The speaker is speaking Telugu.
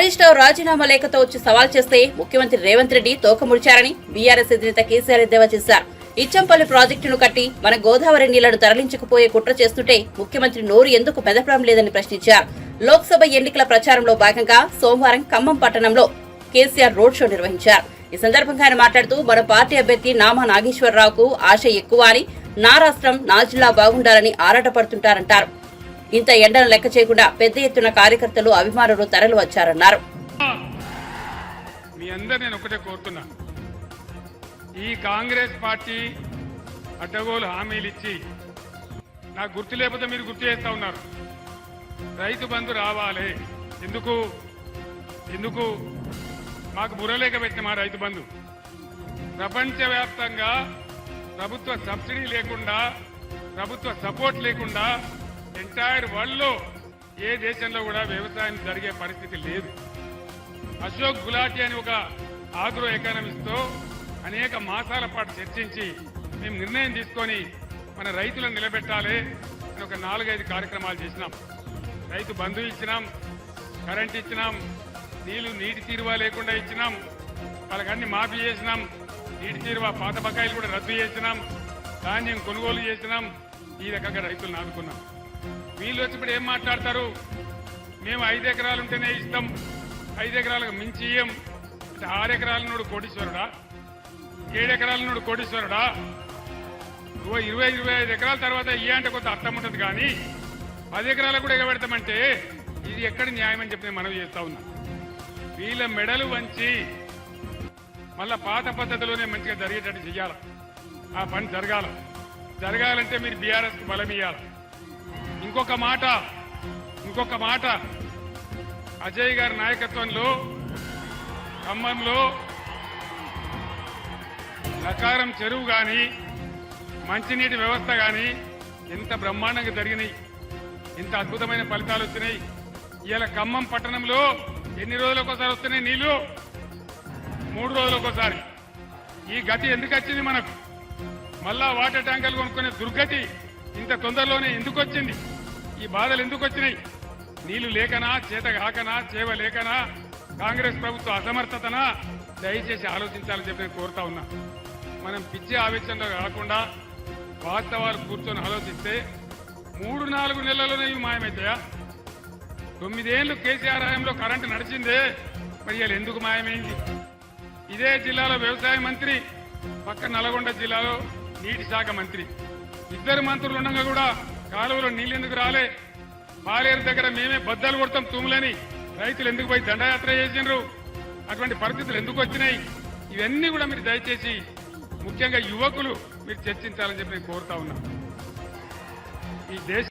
హరీష్ రావు రాజీనామా లేఖతో వచ్చి సవాల్ చేస్తే ముఖ్యమంత్రి రేవంత్ రెడ్డి తోకముడిచారని బీఆర్ఎస్ అధినేత కేసీఆర్ ఎద్దేవా చేశారు. ఇచ్చంపల్లి ప్రాజెక్టును కట్టి మన గోదావరి నీళ్ళను తరలించకపోయే కుట్ర చేస్తుంటే ముఖ్యమంత్రి నోరు ఎందుకు మెదపడం లేదని ప్రశ్నించారు. లోక్సభ ఎన్నికల ప్రచారంలో భాగంగా సోమవారం ఖమ్మం పట్టణంలో కేసీఆర్ రోడ్ షో నిర్వహించారు. ఈ సందర్భంగా ఆయన మాట్లాడుతూ మన పార్టీ అభ్యర్థి నామా నాగేశ్వరరావుకు ఆశ ఎక్కువ అని నా రాష్ట్రం నా జిల్లా బాగుండాలని ఆరాటపడుతుంటారంటారు. ఇంత ఎండను లెక్క చేయకుండా పెద్ద ఎత్తున కార్యకర్తలు అభిమానులు తరలి వచ్చారన్నారు. మీ అందరు నేను ఒకటే కోరుతున్నా. ఈ కాంగ్రెస్ పార్టీ అడ్డగోలు హామీలు ఇచ్చి నాకు గుర్తు లేకపోతే మీరు గుర్తు చేస్తా ఉన్నారు. రైతు బంధు రావాలి. ఎందుకు? ఎందుకు? మాకు బుర్రలేక పెట్టిన మా రైతు బంధు. ప్రపంచవ్యాప్తంగా ప్రభుత్వ సబ్సిడీ లేకుండా ప్రభుత్వ సపోర్ట్ లేకుండా ఎంటైర్ వరల్డ్లో ఏ దేశంలో కూడా వ్యవసాయం జరిగే పరిస్థితి లేదు. అశోక్ గులాటి అని ఒక ఆగ్రో ఎకానమిస్ట్తో అనేక మాసాల పాటు చర్చించి మేము నిర్ణయం తీసుకొని మన రైతులను నిలబెట్టాలి అని ఒక నాలుగైదు కార్యక్రమాలు చేసినాం. రైతు బంధు ఇచ్చినాం కరెంట్ ఇచ్చినాం నీళ్ళు నీటి తీరువా లేకుండా ఇచ్చినాం వాళ్ళకి అన్ని మాఫీ చేసినాం నీటి తీరువా పాత బకాయిలు కూడా రద్దు చేసినాం ధాన్యం కొనుగోలు చేసినాం ఈ రకంగా రైతులను ఆదుకున్నాం. వీళ్ళు వచ్చి ఇప్పుడు ఏం మాట్లాడతారు? మేము ఐదు ఎకరాలు ఉంటేనే ఇస్తాం. ఐదు ఎకరాలకు మించి ఇయ్యం. అంటే ఆరు ఎకరాల నుండి కోటీశ్వరుడా? ఏడు ఎకరాల నుండి కోటీశ్వరుడా? ఓ ఇరవై ఇరవై ఐదు ఎకరాల తర్వాత ఇయ్య అంటే కొంత అర్థం ఉంటుంది కానీ పది ఎకరాలకు కూడా ఎగబెడతామంటే ఇది ఎక్కడి న్యాయం అని చెప్పి నేను మనవి చేస్తా ఉన్నా. వీళ్ళ మెడలు వంచి మళ్ళా పాత పద్ధతిలోనే మంచిగా జరిగేటట్టు చేయాలి ఆ పని జరగాల. జరగాలంటే మీరు బీఆర్ఎస్కి బలం ఇవ్వాలి ఇంకొక మాట ఇంకొక మాట. అజయ్ గారి నాయకత్వంలో ఖమ్మంలో ప్రకారం చెరువు కానీ మంచినీటి వ్యవస్థ కానీ ఎంత బ్రహ్మాండంగా జరిగినాయి ఎంత అద్భుతమైన ఫలితాలు వచ్చినాయి. ఇవాళ ఖమ్మం పట్టణంలో ఎన్ని రోజులకు ఒకసారి వస్తున్నాయి నీళ్ళు? మూడు రోజుల ఒకసారి ఈ గతి ఎందుకు వచ్చింది మనకు? మళ్ళా వాటర్ ట్యాంకర్లు కొనుక్కునే దుర్గతి ఇంత తొందరలోనే ఎందుకు వచ్చింది ఈ బాధలు ఎందుకు వచ్చినాయి నీళ్ళు లేకనా చేత కాకనా చేవ లేకనా? కాంగ్రెస్ ప్రభుత్వ అసమర్థతనా? దయచేసి ఆలోచించాలని చెప్పి నేను కోరుతా ఉన్నా. మనం పిచ్చి ఆవేశంలో కాకుండా వాస్తవాలు కూర్చొని ఆలోచిస్తే మూడు నాలుగు నెలల్లోనే ఇవి మాయమవుతాయా తొమ్మిదేళ్ళు కేసీఆర్ హయాంలో కరెంటు నడిచిందే మరి ఎందుకు మాయమైంది? ఇదే జిల్లాలో వ్యవసాయ మంత్రి పక్క నల్గొండ జిల్లాలో నీటి శాఖ మంత్రి. ఇద్దరు మంత్రులు ఉండగా కూడా కాలువలో నీళ్ళు ఎందుకు రాలే? పాలేరు దగ్గర మేమే బద్దలు కొడతాం తూములని. రైతులు ఎందుకు పోయి దండయాత్ర చేసిండ్రు? అటువంటి పరిస్థితులు ఎందుకు వచ్చినాయి? ఇవన్నీ కూడా మీరు దయచేసి ముఖ్యంగా యువకులు మీరు చర్చించాలని చెప్పి నేను కోరుతా ఉన్నా. ఈ దేశ